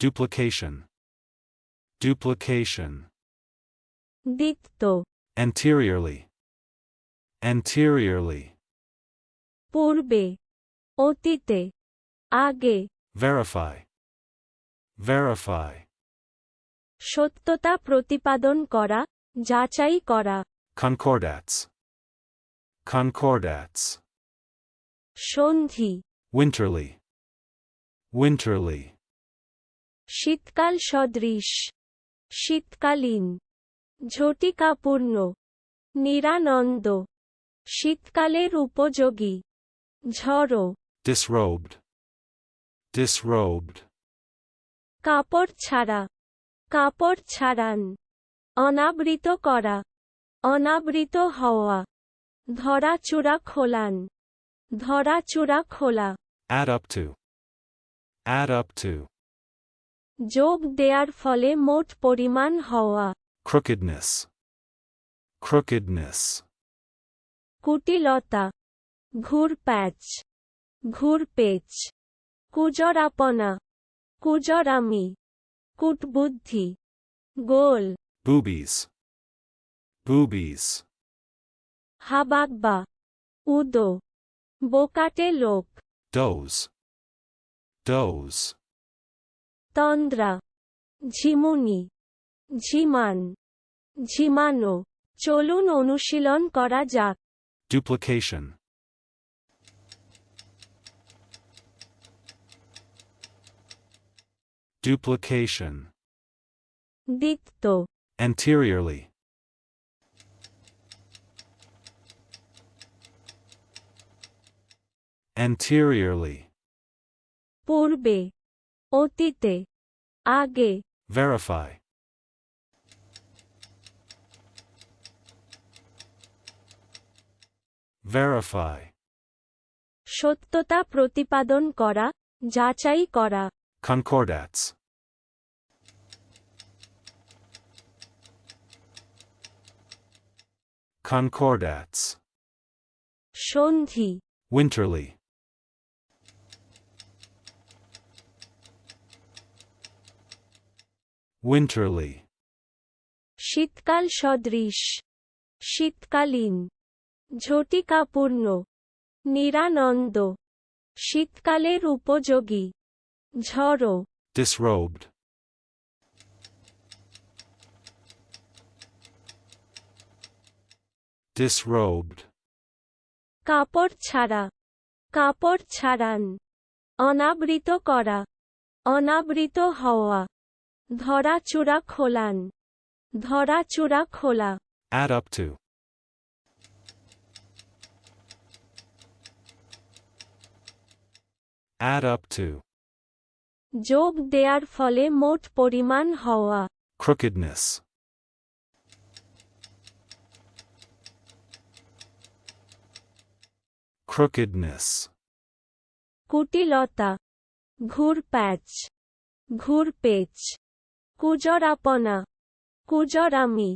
duplication, duplication, দিক্ত anteriorly, anteriorly, পূর্বে অতীতে আগে verify, verify, সত্যতা প্রতিপাদন করা যাচাই করা concordats, concordats, সন্ধি winterly, winterly, শীতকাল সদৃশ শীতকালীন ঝটিকাপূর্ণ নিরানন্দ শীতকালের উপযোগী ঝড়ো disrobed, disrobed, কাপড় ছাড়া কাপড় ছাড়ান অনাবৃত করা অনাবৃত হওয়া ধরাচূড়া খোলান ধরাচূড়া খোলা। add up to, add up to, যোগ দেয়ার ফলে মোট পরিমাণ হওয়া। Crookedness, crookedness, কুটিলতা। ঘুরপ্যাচ। ঘুরপেচ। কুজরাপনা কুজরামি কূটবুদ্ধি। গোল। Boobies, boobies, হাবাগবা। উদো। বোকাটে লোক। Doze, doze, তন্দ্রা ঝিমুনি ঝিমান ঝিমানো চলুন অনুশীলন করা যাক duplication, duplication, দিক্ত anteriorly, anteriorly, পূর্বে অতীতে আগে verify, verify, সত্যতা প্রতিপাদন করা যাচাই করা concordats, concordats, সন্ধি winterly, winterly, শীতকাল সদৃশ শীতকালীন ঝটিকাপূর্ণ নিরানন্দ শীতকালের উপযোগী ঝড়ো disrobed, disrobed, কাপড় ছাড়া কাপড় ছাড়ান অনাবৃত করা অনাবৃত হওয়া। ধরাচূড়া খোলান। ধরাচূড়া খোলা। Add up to, add up to, যোগ দেয়ার ফলে মোট পরিমাণ হওয়া crookedness, crookedness, কুটিলতা। ঘুরপ্যাচ ঘুরপেচ কুজরাপনা কুজরামি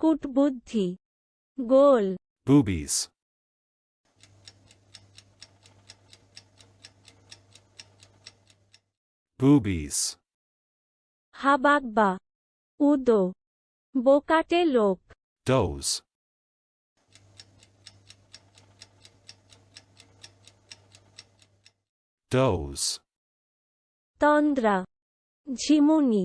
কুটবুদ্ধি গোল। Boobies, boobies, হাবাগবা উদো বোকাটে লোক। Doze, doze, তন্দ্রা ঝিমুনি।